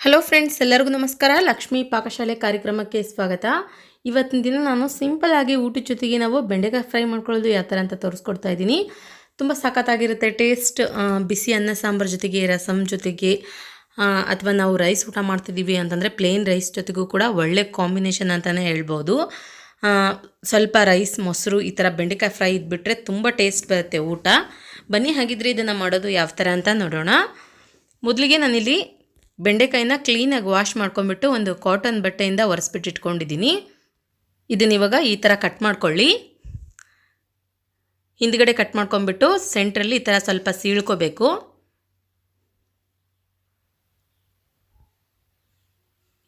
Hello friends ಎಲ್ಲರಿಗೂ ನಮಸ್ಕಾರ. ಲಕ್ಷ್ಮೀ ಪಾಕಶಾಲೆ ಕಾರ್ಯಕ್ರಮಕ್ಕೆ ಸ್ವಾಗತ. ಇವತ್ತಿನ ದಿನ ನಾನು ಸಿಂಪಲ್ ಆಗಿ ಊಟದ ಜೊತೆಗೆ ನಾವು ಬೆಂಡೆಕಾಯಿ ಫ್ರೈ ಮಾಡ್ಕೊಳ್ಳೋದು ಯಾವ ಥರ ಅಂತ ತೋರಿಸ್ಕೊಡ್ತಾ ಇದ್ದೀನಿ. ತುಂಬ ಸಖತ್ತಾಗಿರುತ್ತೆ ಟೇಸ್ಟ್ ಬಿಸಿ ಅನ್ನ, ಸಾಂಬಾರು ಜೊತೆಗೆ ರಸಮ್ ಜೊತೆಗೆ ಅಥವಾ ನಾವು ರೈಸ್ ಊಟ ಮಾಡ್ತಿದ್ದೀವಿ ಅಂತಂದರೆ ಪ್ಲೇನ್ ರೈಸ್ ಜೊತೆಗೂ ಕೂಡ ಒಳ್ಳೆ ಕಾಂಬಿನೇಷನ್ ಅಂತಲೇ ಹೇಳ್ಬೋದು. ಸ್ವಲ್ಪ ರೈಸ್ ಮೊಸರು ಈ ಥರ ಬೆಂಡೆಕಾಯಿ ಫ್ರೈ ಇದ್ಬಿಟ್ರೆ ತುಂಬ ಟೇಸ್ಟ್ ಬರುತ್ತೆ ಊಟ. ಬನ್ನಿ, ಹಾಗಿದ್ರೆ ಇದನ್ನು ಮಾಡೋದು ಯಾವ ಥರ ಅಂತ ನೋಡೋಣ. ಮೊದಲಿಗೆ ನಾನಿಲ್ಲಿ ಬೆಂಡೆಕಾಯಿನ ಕ್ಲೀನಾಗಿ ವಾಶ್ ಮಾಡ್ಕೊಂಬಿಟ್ಟು ಒಂದು ಕಾಟನ್ ಬಟ್ಟೆಯಿಂದ ಒರೆಸ್ಬಿಟ್ಟು ಇಟ್ಕೊಂಡಿದ್ದೀನಿ. ಇದನ್ನ ಇವಾಗ ಈ ಥರ ಕಟ್ ಮಾಡ್ಕೊಳ್ಳಿ. ಹಿಂದ್ಗಡೆ ಕಟ್ ಮಾಡ್ಕೊಂಬಿಟ್ಟು ಸೆಂಟ್ರಲ್ಲಿ ಈ ಥರ ಸ್ವಲ್ಪ ಸೀಳ್ಕೋಬೇಕು.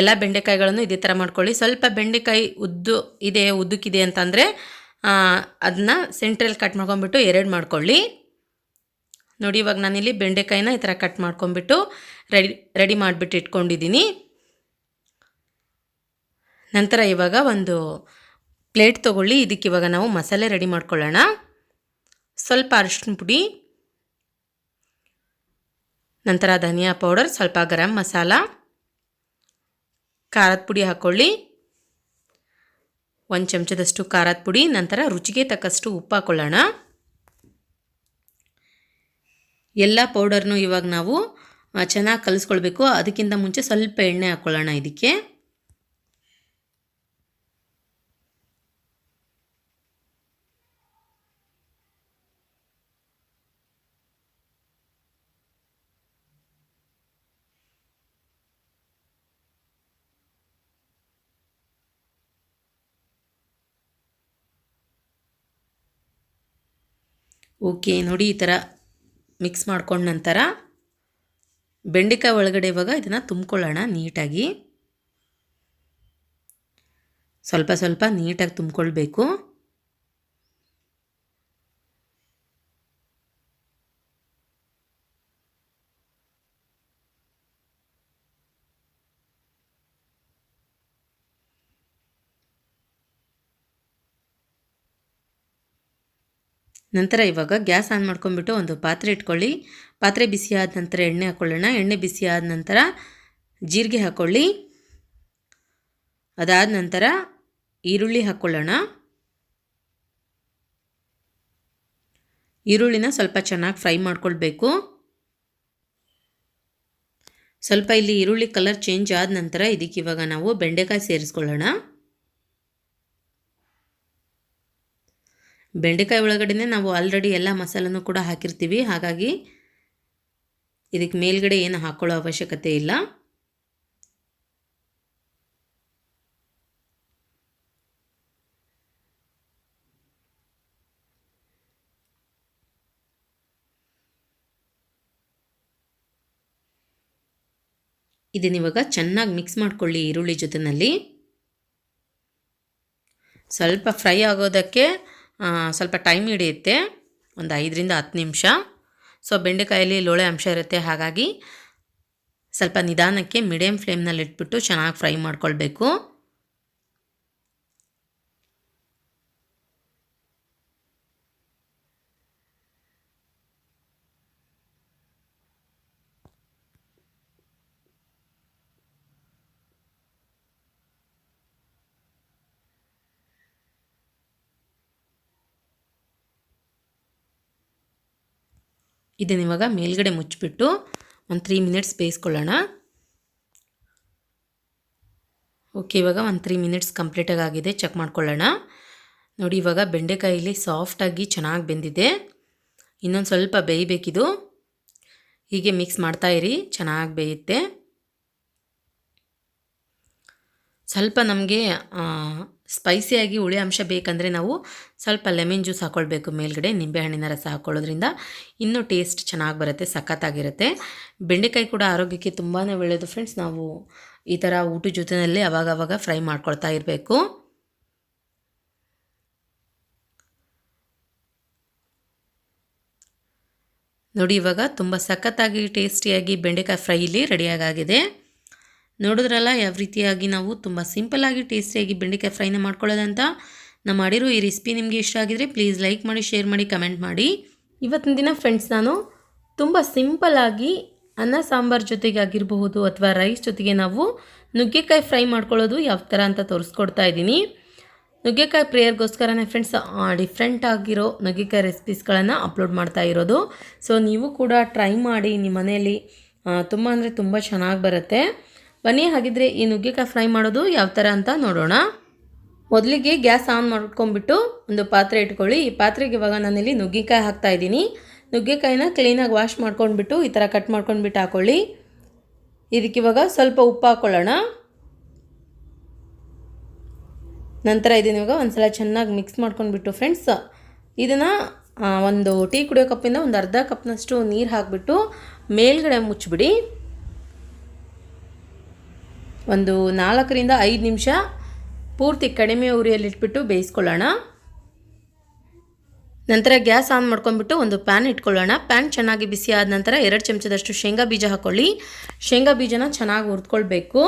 ಎಲ್ಲ ಬೆಂಡೆಕಾಯಿಗಳನ್ನು ಇದೇ ಥರ ಮಾಡ್ಕೊಳ್ಳಿ. ಸ್ವಲ್ಪ ಬೆಂಡೆಕಾಯಿ ಉದ್ದು ಇದೆ, ಉದ್ದಕ್ಕಿದೆ ಅಂತಂದರೆ ಅದನ್ನ ಸೆಂಟ್ರಲ್ಲಿ ಕಟ್ ಮಾಡ್ಕೊಂಬಿಟ್ಟು ಎರಡು ಮಾಡ್ಕೊಳ್ಳಿ. ನೋಡಿ, ಇವಾಗ ನಾನಿಲ್ಲಿ ಬೆಂಡೆಕಾಯಿನ ಈ ಥರ ಕಟ್ ಮಾಡ್ಕೊಂಬಿಟ್ಟು ರೆಡಿ ರೆಡಿ ಮಾಡಿಬಿಟ್ಟು ಇಟ್ಕೊಂಡಿದ್ದೀನಿ. ನಂತರ ಇವಾಗ ಒಂದು ಪ್ಲೇಟ್ ತೊಗೊಳ್ಳಿ. ಇದಕ್ಕೆ ಇವಾಗ ನಾವು ಮಸಾಲೆ ರೆಡಿ ಮಾಡ್ಕೊಳ್ಳೋಣ. ಸ್ವಲ್ಪ ಅರಿಶಿನ ಪುಡಿ, ನಂತರ ಧನಿಯಾ ಪೌಡರ್, ಸ್ವಲ್ಪ ಗರಂ ಮಸಾಲ, ಖಾರದ ಪುಡಿ ಹಾಕ್ಕೊಳ್ಳಿ ಒಂದು ಚಮಚದಷ್ಟು ಖಾರದ ಪುಡಿ, ನಂತರ ರುಚಿಗೆ ತಕ್ಕಷ್ಟು ಉಪ್ಪು ಹಾಕ್ಕೊಳ್ಳೋಣ ಎಲ್ಲ ಪೌಡರ್ನು ಇವಾಗ ನಾವು ಚೆನ್ನಾಗಿ ಕಲಿಸ್ಕೊಳ್ಬೇಕು. ಅದಕ್ಕಿಂತ ಮುಂಚೆ ಸ್ವಲ್ಪ ಎಣ್ಣೆ ಹಾಕ್ಕೊಳ್ಳೋಣ ಇದಕ್ಕೆ. ಓಕೆ, ನೋಡಿ ಈ ಥರ ಮಿಕ್ಸ್ ಮಾಡ್ಕೊಂಡ ನಂತರ ಬೆಂಡೆಕಾಯಿ ಒಳಗಡೆ ಇವಾಗ ಇದನ್ನು ತುಂಬ್ಕೊಳ್ಳೋಣ ನೀಟಾಗಿ. ಸ್ವಲ್ಪ ಸ್ವಲ್ಪ ನೀಟಾಗಿ ತುಂಬ್ಕೊಳ್ಬೇಕು. ನಂತರ ಇವಾಗ ಗ್ಯಾಸ್ ಆನ್ ಮಾಡ್ಕೊಂಡ್ಬಿಟ್ಟು ಒಂದು ಪಾತ್ರೆ ಇಟ್ಕೊಳ್ಳಿ. ಪಾತ್ರೆ ಬಿಸಿ ಆದ ನಂತರ ಎಣ್ಣೆ ಹಾಕ್ಕೊಳ್ಳೋಣ ಎಣ್ಣೆ ಬಿಸಿ ಆದ ನಂತರ ಜೀರಿಗೆ ಹಾಕ್ಕೊಳ್ಳಿ ಅದಾದ ನಂತರ ಈರುಳ್ಳಿ ಹಾಕ್ಕೊಳ್ಳೋಣ ಈರುಳ್ಳಿನ ಸ್ವಲ್ಪ ಚೆನ್ನಾಗಿ ಫ್ರೈ ಮಾಡ್ಕೊಳ್ಬೇಕು. ಸ್ವಲ್ಪ ಇಲ್ಲಿ ಈರುಳ್ಳಿ ಕಲರ್ ಚೇಂಜ್ ಆದ ನಂತರ ಇದಕ್ಕೆ ಇವಾಗ ನಾವು ಬೆಂಡೆಕಾಯಿ ಸೇರಿಸ್ಕೊಳ್ಳೋಣ. ಬೆಂಡೆಕಾಯಿ ಒಳಗಡೆನೆ ನಾವು ಆಲ್ರೆಡಿ ಎಲ್ಲ ಮಸಾಲನೂ ಕೂಡ ಹಾಕಿರ್ತೀವಿ. ಹಾಗಾಗಿ ಇದಕ್ಕೆ ಮೇಲ್ಗಡೆ ಏನು ಹಾಕೊಳ್ಳೋ ಅವಶ್ಯಕತೆ ಇಲ್ಲ. ಇದನ್ನಿವಾಗ ಚೆನ್ನಾಗಿ ಮಿಕ್ಸ್ ಮಾಡ್ಕೊಳ್ಳಿ ಈರುಳ್ಳಿ ಜೊತೆಯಲ್ಲಿ ಸ್ವಲ್ಪ ಫ್ರೈ ಆಗೋದಕ್ಕೆ ಸ್ವಲ್ಪ ಟೈಮ್ ಹಿಡಿಯುತ್ತೆ. ಒಂದು ಐದರಿಂದ ಹತ್ತು ನಿಮಿಷ. ಸೊ, ಬೆಂಡೆಕಾಯಲ್ಲಿ ಲೋಳೆ ಅಂಶ ಇರುತ್ತೆ. ಹಾಗಾಗಿ ಸ್ವಲ್ಪ ನಿಧಾನಕ್ಕೆ ಮೀಡಿಯಮ್ ಫ್ಲೇಮ್ನಲ್ಲಿ ಇಟ್ಬಿಟ್ಟು ಚೆನ್ನಾಗಿ ಫ್ರೈ ಮಾಡ್ಕೊಳ್ಬೇಕು. ಇದನ್ನ ಇವಾಗ ಮೇಲ್ಗಡೆ ಮುಚ್ಚಿಬಿಟ್ಟು ಒಂದು ತ್ರೀ ಮಿನಿಟ್ಸ್ ಬೇಯಿಸ್ಕೊಳ್ಳೋಣ. ಓಕೆ ಇವಾಗ ಒಂದು ತ್ರೀ ಮಿನಿಟ್ಸ್ ಕಂಪ್ಲೀಟಾಗಿ ಆಗಿದೆ ಚೆಕ್ ಮಾಡ್ಕೊಳ್ಳೋಣ. ನೋಡಿ, ಇವಾಗ ಬೆಂಡೆಕಾಯಿಲಿ ಸಾಫ್ಟಾಗಿ ಚೆನ್ನಾಗಿ ಬೆಂದಿದೆ. ಇನ್ನೊಂದು ಸ್ವಲ್ಪ ಬೇಯಬೇಕಿದು. ಹೀಗೆ ಮಿಕ್ಸ್ ಮಾಡ್ತಾಯಿರಿ ಚೆನ್ನಾಗಿ ಬೇಯುತ್ತೆ. ಸ್ವಲ್ಪ ನಮಗೆ ಸ್ಪೈಸಿಯಾಗಿ ಹುಳಿ ಅಂಶ ಬೇಕಂದರೆ ನಾವು ಸ್ವಲ್ಪ ಲೆಮನ್ ಜ್ಯೂಸ್ ಹಾಕ್ಕೊಳ್ಬೇಕು ಮೇಲ್ಗಡೆ ನಿಂಬೆಹಣ್ಣಿನ ರಸ ಹಾಕ್ಕೊಳ್ಳೋದ್ರಿಂದ ಇನ್ನೂ ಟೇಸ್ಟ್ ಚೆನ್ನಾಗಿ ಬರುತ್ತೆ, ಸಖತ್ತಾಗಿರುತ್ತೆ. ಬೆಂಡೆಕಾಯಿ ಕೂಡ ಆರೋಗ್ಯಕ್ಕೆ ತುಂಬಾ ಒಳ್ಳೆಯದು ಫ್ರೆಂಡ್ಸ್ ನಾವು ಈ ಥರ ಊಟದ ಜೊತೆಯಲ್ಲಿ ಅವಾಗವಾಗ ಫ್ರೈ ಮಾಡ್ಕೊಳ್ತಾ ಇರಬೇಕು. ನೋಡಿ, ಇವಾಗ ತುಂಬ ಸಖತ್ತಾಗಿ ಟೇಸ್ಟಿಯಾಗಿ ಬೆಂಡೆಕಾಯಿ ಫ್ರೈ ಇಲ್ಲಿ ರೆಡಿಯಾಗಿದೆ ನೋಡಿದ್ರಲ್ಲ, ಯಾವ ರೀತಿಯಾಗಿ ನಾವು ತುಂಬ ಸಿಂಪಲ್ಲಾಗಿ ಟೇಸ್ಟಿಯಾಗಿ ಬೆಂಡೆಕಾಯಿ ಫ್ರೈನ ಮಾಡ್ಕೊಳ್ಳೋದಂತ ನಾ ಮಾಡಿರೋ ಈ ರೆಸಿಪಿ ನಿಮಗೆ ಇಷ್ಟ ಆಗಿದ್ರೆ ಪ್ಲೀಸ್ ಲೈಕ್ ಮಾಡಿ ಶೇರ್ ಮಾಡಿ ಕಮೆಂಟ್ ಮಾಡಿ. ಇವತ್ತಿನ ದಿನ ಫ್ರೆಂಡ್ಸ್ ನಾನು ತುಂಬ ಸಿಂಪಲ್ಲಾಗಿ ಅನ್ನ, ಸಾಂಬಾರ್ ಜೊತೆಗೆ ಆಗಿರಬಹುದು ಅಥವಾ ರೈಸ್ ಜೊತೆಗೆ ನಾವು ನುಗ್ಗೆಕಾಯಿ ಫ್ರೈ ಮಾಡ್ಕೊಳ್ಳೋದು ಯಾವ ಥರ ಅಂತ ತೋರಿಸ್ಕೊಡ್ತಾ ಇದ್ದೀನಿ. ನುಗ್ಗೆಕಾಯಿ ಪ್ರೇಯರ್ಗೋಸ್ಕರನೇ ಫ್ರೆಂಡ್ಸ್ ಡಿಫ್ರೆಂಟ್ ಆಗಿರೋ ನುಗ್ಗೆಕಾಯಿ ರೆಸಿಪೀಸ್ಗಳನ್ನು ಅಪ್ಲೋಡ್ ಮಾಡ್ತಾ ಇರೋದು. ಸೊ ನೀವು ಕೂಡ ಟ್ರೈ ಮಾಡಿ ನಿಮ್ಮ ಮನೆಯಲ್ಲಿ. ತುಂಬ ಅಂದರೆ ತುಂಬ ಚೆನ್ನಾಗಿ ಬರುತ್ತೆ. ಬನ್ನಿ, ಹಾಗಿದ್ರೆ ಈ ನುಗ್ಗೆಕಾಯಿ ಫ್ರೈ ಮಾಡೋದು ಯಾವ ಥರ ಅಂತ ನೋಡೋಣ. ಮೊದಲಿಗೆ ಗ್ಯಾಸ್ ಆನ್ ಮಾಡ್ಕೊಂಡ್ಬಿಟ್ಟು ಒಂದು ಪಾತ್ರೆ ಇಟ್ಕೊಳ್ಳಿ. ಈ ಪಾತ್ರೆಗೆ ಇವಾಗ ನಾನಿಲ್ಲಿ ನುಗ್ಗೆಕಾಯಿ ಹಾಕ್ತಾ ಇದ್ದೀನಿ. ನುಗ್ಗೆಕಾಯಿನ ಕ್ಲೀನಾಗಿ ವಾಶ್ ಮಾಡ್ಕೊಂಡ್ಬಿಟ್ಟು ಈ ಥರ ಕಟ್ ಮಾಡ್ಕೊಂಡ್ಬಿಟ್ಟು ಹಾಕ್ಕೊಳ್ಳಿ ಇದಕ್ಕೆ ಇವಾಗ ಸ್ವಲ್ಪ ಉಪ್ಪು ಹಾಕ್ಕೊಳ್ಳೋಣ ನಂತರ ಇದನ್ನ ಇವಾಗ ಒಂದ್ಸಲ ಚೆನ್ನಾಗಿ ಮಿಕ್ಸ್ ಮಾಡ್ಕೊಂಡ್ಬಿಟ್ಟು ಫ್ರೆಂಡ್ಸ್ ಇದನ್ನು ಒಂದು ಟೀ ಕುಡಿಯೋ ಕಪ್ಪಿಂದ ಒಂದು ಅರ್ಧ ಕಪ್ನಷ್ಟು ನೀರು ಹಾಕಿಬಿಟ್ಟು ಮೇಲ್ಗಡೆ ಮುಚ್ಚಿಬಿಡಿ. ಒಂದು ನಾಲ್ಕರಿಂದ ಐದು ನಿಮಿಷ ಪೂರ್ತಿ ಕಡಿಮೆ ಉರಿಯಲ್ಲಿಟ್ಬಿಟ್ಟು ಬೇಯಿಸ್ಕೊಳ್ಳೋಣ. ನಂತರ ಗ್ಯಾಸ್ ಆನ್ ಮಾಡ್ಕೊಂಡ್ಬಿಟ್ಟು ಒಂದು ಪ್ಯಾನ್ ಇಟ್ಕೊಳ್ಳೋಣ. ಪ್ಯಾನ್ ಚೆನ್ನಾಗಿ ಬಿಸಿ ಆದ ನಂತರ ಎರಡು ಚಮಚದಷ್ಟು ಶೇಂಗಾ ಬೀಜ ಹಾಕ್ಕೊಳ್ಳಿ ಶೇಂಗಾ ಬೀಜನ ಚೆನ್ನಾಗಿ ಹುರಿದ್ಕೊಳ್ಬೇಕು.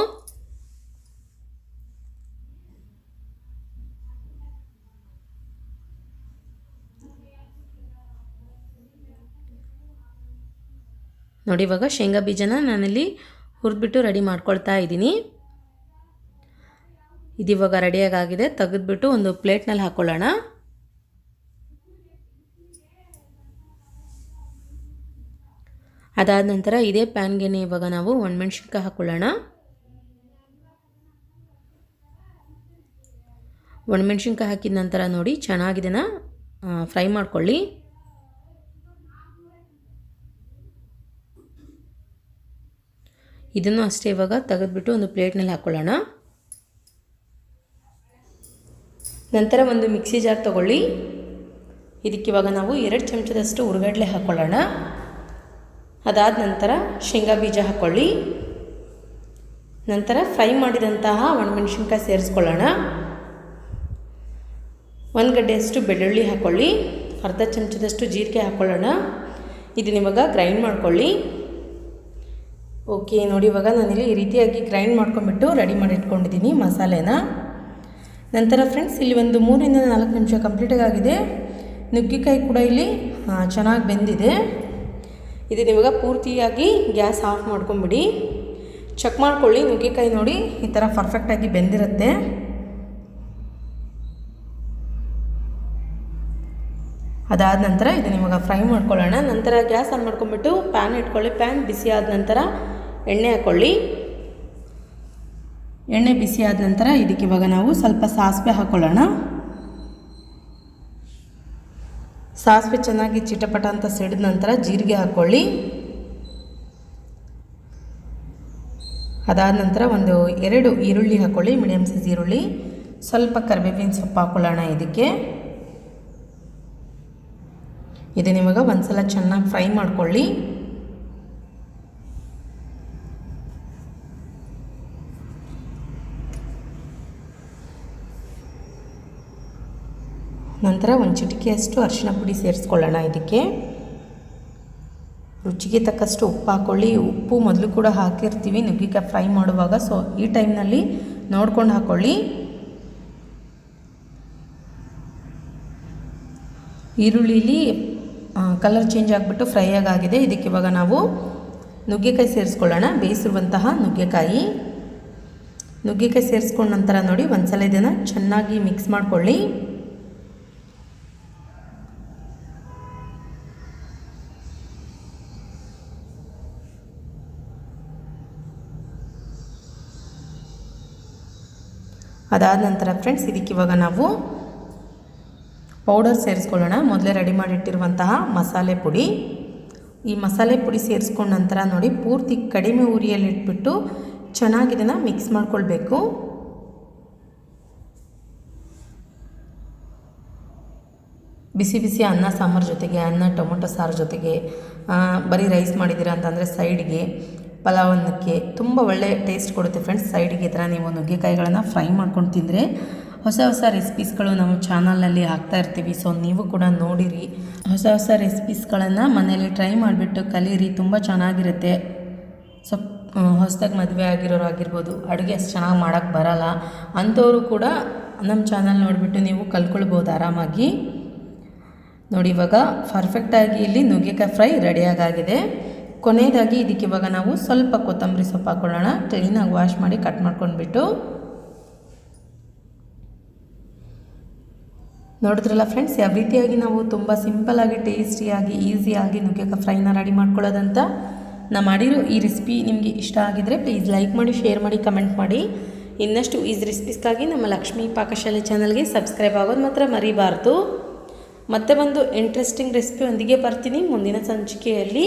ನೋಡಿ, ಇವಾಗ ಶೇಂಗಾ ಬೀಜನ ನಾನಿಲ್ಲಿ ಹುರಿದ್ಬಿಟ್ಟು ರೆಡಿ ಮಾಡ್ಕೊಳ್ತಾ ಇದ್ದೀನಿ. ಇದಿವಾಗ ರೆಡಿಯಾಗಿದೆ ತೆಗೆದ್ಬಿಟ್ಟು ಒಂದು ಪ್ಲೇಟ್ನಲ್ಲಿ ಹಾಕ್ಕೊಳ್ಳೋಣ ಅದಾದ ನಂತರ ಇದೇ ಪ್ಯಾನ್ಗೆ ಇವಾಗ ನಾವು ಒಣಮೆಣ್ಸಿನ್ಕಾಯಿ ಹಾಕ್ಕೊಳ್ಳೋಣ ಒಣಮೆಣ್ಸಿನ್ಕಾಯಿ ಹಾಕಿದ ನಂತರ ನೋಡಿ ಚೆನ್ನಾಗಿದೆನ? ಫ್ರೈ ಮಾಡ್ಕೊಳ್ಳಿ. ಇದನ್ನು ಅಷ್ಟೇ ಇವಾಗ ತೆಗೆದುಬಿಟ್ಟು ಒಂದು ಪ್ಲೇಟ್ನಲ್ಲಿ ಹಾಕ್ಕೊಳ್ಳೋಣ ನಂತರ ಒಂದು ಮಿಕ್ಸಿ ಜಾರ್ ತಗೊಳ್ಳಿ. ಇದಕ್ಕೆ ಇವಾಗ ನಾವು ಎರಡು ಚಮಚದಷ್ಟು ಉರುಗಡ್ಲೆ ಹಾಕ್ಕೊಳ್ಳೋಣ ಅದಾದ ನಂತರ ಶೇಂಗಾ ಬೀಜ ಹಾಕ್ಕೊಳ್ಳಿ ನಂತರ ಫ್ರೈ ಮಾಡಿದಂತಹ ಒಣಮೆಣಸಿನ್ಕಾಯಿ ಸೇರಿಸ್ಕೊಳ್ಳೋಣ. ಒಂದು ಗಡ್ಡೆಯಷ್ಟು ಬೆಳ್ಳುಳ್ಳಿ ಹಾಕ್ಕೊಳ್ಳಿ ಅರ್ಧ ಚಮಚದಷ್ಟು ಜೀರಿಗೆ ಹಾಕ್ಕೊಳ್ಳೋಣ ಇದನ್ನಿವಾಗ ಗ್ರೈಂಡ್ ಮಾಡ್ಕೊಳ್ಳಿ. ಓಕೆ ನೋಡಿ, ಇವಾಗ ನಾನಿಲ್ಲಿ ಈ ರೀತಿಯಾಗಿ ಗ್ರೈಂಡ್ ಮಾಡ್ಕೊಂಡ್ಬಿಟ್ಟು ರೆಡಿ ಮಾಡಿ ಇಟ್ಕೊಂಡಿದ್ದೀನಿ ಮಸಾಲೆನ. ನಂತರ ಫ್ರೆಂಡ್ಸ್ ಇಲ್ಲಿ ಒಂದು ಮೂರಿಂದ ನಾಲ್ಕು ನಿಮಿಷ ಕಂಪ್ಲೀಟಾಗಿ ಆಗಿದೆ. ನುಗ್ಗೆಕಾಯಿ ಕೂಡ ಇಲ್ಲಿ ಚೆನ್ನಾಗಿ ಬೆಂದಿದೆ. ಇದನ್ನ ಇವಾಗ ಪೂರ್ತಿಯಾಗಿ ಗ್ಯಾಸ್ ಆಫ್ ಮಾಡ್ಕೊಂಬಿಡಿ. ಚೆಕ್ ಮಾಡ್ಕೊಳ್ಳಿ, ನುಗ್ಗೆಕಾಯಿ ನೋಡಿ ಈ ಥರ ಪರ್ಫೆಕ್ಟಾಗಿ ಬೆಂದಿರುತ್ತೆ. ಅದಾದ ನಂತರ ಇದನ್ನ ಇವಾಗ ಫ್ರೈ ಮಾಡ್ಕೊಳ್ಳೋಣ. ನಂತರ ಗ್ಯಾಸ್ ಆನ್ ಮಾಡ್ಕೊಂಬಿಟ್ಟು ಪ್ಯಾನ್ ಇಟ್ಕೊಳ್ಳಿ. ಪ್ಯಾನ್ ಬಿಸಿ ಆದ ನಂತರ ಎಣ್ಣೆ ಹಾಕ್ಕೊಳ್ಳಿ ಎಣ್ಣೆ ಬಿಸಿ ಆದ ನಂತರ ಇದಕ್ಕೆ ಇವಾಗ ನಾವು ಸ್ವಲ್ಪ ಸಾಸಿವೆ ಹಾಕ್ಕೊಳ್ಳೋಣ ಸಾಸಿವೆ ಚೆನ್ನಾಗಿ ಚಿಟಪಟ ಅಂತ ಸಿಡಿದ ನಂತರ ಜೀರಿಗೆ ಹಾಕ್ಕೊಳ್ಳಿ ಅದಾದ ನಂತರ ಒಂದು ಎರಡು ಈರುಳ್ಳಿ ಹಾಕ್ಕೊಳ್ಳಿ ಮೀಡಿಯಮ್ ಸೈಜ್ ಈರುಳ್ಳಿ. ಸ್ವಲ್ಪ ಕರಿಬೇವಿನ ಸೊಪ್ಪು ಹಾಕ್ಕೊಳ್ಳೋಣ ಇದಕ್ಕೆ. ಇದನ್ನ ಒಂದು ಸಲ ಚೆನ್ನಾಗಿ ಫ್ರೈ ಮಾಡ್ಕೊಳ್ಳಿ. ನಂತರ ಒಂದು ಚಿಟಿಕೆಯಷ್ಟು ಅರಿಶಿನ ಪುಡಿ ಸೇರಿಸ್ಕೊಳ್ಳೋಣ ಇದಕ್ಕೆ. ರುಚಿಗೆ ತಕ್ಕಷ್ಟು ಉಪ್ಪು ಹಾಕ್ಕೊಳ್ಳಿ ಉಪ್ಪು ಮೊದಲು ಕೂಡ ಹಾಕಿರ್ತೀವಿ. ನುಗ್ಗಿಕಾಯಿ ಫ್ರೈ ಮಾಡುವಾಗ. ಸೊ ಈ ಟೈಮ್ನಲ್ಲಿ ನೋಡ್ಕೊಂಡು ಹಾಕ್ಕೊಳ್ಳಿ ಈರುಳ್ಳಿಲಿ ಕಲರ್ ಚೇಂಜ್ ಆಗಿಬಿಟ್ಟು ಫ್ರೈ ಆಗಿದೆ ಇದಕ್ಕೆ ಇವಾಗ ನಾವು ನುಗ್ಗೆಕಾಯಿ ಸೇರಿಸ್ಕೊಳ್ಳೋಣ. ಬೇಯಿಸಿರುವಂತಹ ನುಗ್ಗೆಕಾಯಿ. ನುಗ್ಗೆಕಾಯಿ ಸೇರಿಸ್ಕೊಂಡ ನಂತರ ನೋಡಿ ಒಂದು ಸಲ ಇದನ್ನು ಚೆನ್ನಾಗಿ ಮಿಕ್ಸ್ ಮಾಡ್ಕೊಳ್ಳಿ. ಅದಾದ ನಂತರ ಫ್ರೆಂಡ್ಸ್ ಇದಕ್ಕೆ ಇವಾಗ ನಾವು ಪೌಡರ್ ಸೇರಿಸ್ಕೊಳ್ಳೋಣ. ಮೊದಲೇ ರೆಡಿ ಮಾಡಿಟ್ಟಿರುವಂತಹ ಮಸಾಲೆ ಪುಡಿ. ಈ ಮಸಾಲೆ ಪುಡಿ ಸೇರಿಸ್ಕೊಂಡ ನಂತರ ನೋಡಿ, ಪೂರ್ತಿ ಕಡಿಮೆ ಉರಿಯಲ್ಲಿ ಇಟ್ಬಿಟ್ಟು ಚೆನ್ನಾಗಿ ಇದನ್ನು ಮಿಕ್ಸ್ ಮಾಡ್ಕೊಳ್ಬೇಕು. ಬಿಸಿ ಬಿಸಿ ಅನ್ನ, ಸಾಂಬಾರು ಜೊತೆಗೆ ಅನ್ನ, ಟೊಮೊಟೊ ಸಾರು ಜೊತೆಗೆ ಬರೀ ರೈಸ್ ಮಾಡಿದ್ದೀರಾ ಅಂತಂದರೆ ಸೈಡ್ಗೆ ಪಲಾವ್ ಅನ್ನಕ್ಕೆ ತುಂಬ ಒಳ್ಳೆ ಟೇಸ್ಟ್ ಕೊಡುತ್ತೆ ಫ್ರೆಂಡ್ಸ್ ಸೈಡಿಗೆ ಈ ಥರ ನೀವು ನುಗ್ಗೆಕಾಯಿಗಳನ್ನು ಫ್ರೈ ಮಾಡ್ಕೊಂಡು ತಿಂದರೆ ಹೊಸ ಹೊಸ ರೆಸಿಪೀಸ್ಗಳು ನಮ್ಮ ಚಾನಲಲ್ಲಿ ಹಾಕ್ತಾ ಇರ್ತೀವಿ. ಸೊ ನೀವು ಕೂಡ ನೋಡಿರಿ. ಹೊಸ ಹೊಸ ರೆಸಿಪೀಸ್ಗಳನ್ನು ಮನೆಯಲ್ಲಿ ಟ್ರೈ ಮಾಡಿಬಿಟ್ಟು ಕಲೀರಿ. ತುಂಬ ಚೆನ್ನಾಗಿರುತ್ತೆ. ಸೊ ಹೊಸದಾಗಿ ಮದುವೆ ಆಗಿರೋರು ಆಗಿರ್ಬೋದು, ಅಡುಗೆ ಅಷ್ಟು ಚೆನ್ನಾಗಿ ಮಾಡೋಕ್ಕೆ ಬರಲ್ಲ. ಅಂಥವರು ಕೂಡ ನಮ್ಮ ಚಾನಲ್ ನೋಡಿಬಿಟ್ಟು ನೀವು ಕಲ್ಕೊಳ್ಬೋದು ಆರಾಮಾಗಿ. ನೋಡಿ, ಇವಾಗ ಪರ್ಫೆಕ್ಟಾಗಿ ಇಲ್ಲಿ ನುಗ್ಗೆಕಾಯಿ ಫ್ರೈ ರೆಡಿಯಾಗಿದೆ ಕೊನೆಯದಾಗಿ ಇದಕ್ಕೆ ಇವಾಗ ನಾವು ಸ್ವಲ್ಪ ಕೊತ್ತಂಬರಿ ಸೊಪ್ಪು ಹಾಕೊಳ್ಳೋಣ. ಕ್ಲೀನಾಗಿ ವಾಶ್ ಮಾಡಿ ಕಟ್ ಮಾಡ್ಕೊಂಡ್ಬಿಟ್ಟು. ನೋಡಿದ್ರಲ್ಲ ಫ್ರೆಂಡ್ಸ್ ಯಾವ ರೀತಿಯಾಗಿ ನಾವು ತುಂಬ ಸಿಂಪಲ್ಲಾಗಿ ಟೇಸ್ಟಿಯಾಗಿ ಈಸಿಯಾಗಿ ನುಗ್ಗೆಕಾಯಿ ಫ್ರೈನ ರೆಡಿ ಮಾಡ್ಕೊಳ್ಳೋದಂತ ನಾ ಮಾಡಿರೋ ಈ ರೆಸಿಪಿ ನಿಮಗೆ ಇಷ್ಟ ಆಗಿದ್ರೆ ಪ್ಲೀಸ್ ಲೈಕ್ ಮಾಡಿ ಶೇರ್ ಮಾಡಿ ಕಮೆಂಟ್ ಮಾಡಿ. ಇನ್ನಷ್ಟು ಈಸಿ ರೆಸಿಪೀಸ್ಗಾಗಿ ನಮ್ಮ ಲಕ್ಷ್ಮೀ ಪಾಕಶಾಲೆ ಚಾನಲ್ಗೆ ಸಬ್ಸ್ಕ್ರೈಬ್ ಆಗೋದು ಮಾತ್ರ ಮರಿಬಾರ್ದು. ಮತ್ತೆ ಒಂದು ಇಂಟ್ರೆಸ್ಟಿಂಗ್ ರೆಸಿಪಿ ಒಂದಿಗೆ ಬರ್ತೀನಿ. ಮುಂದಿನ ಸಂಚಿಕೆಯಲ್ಲಿ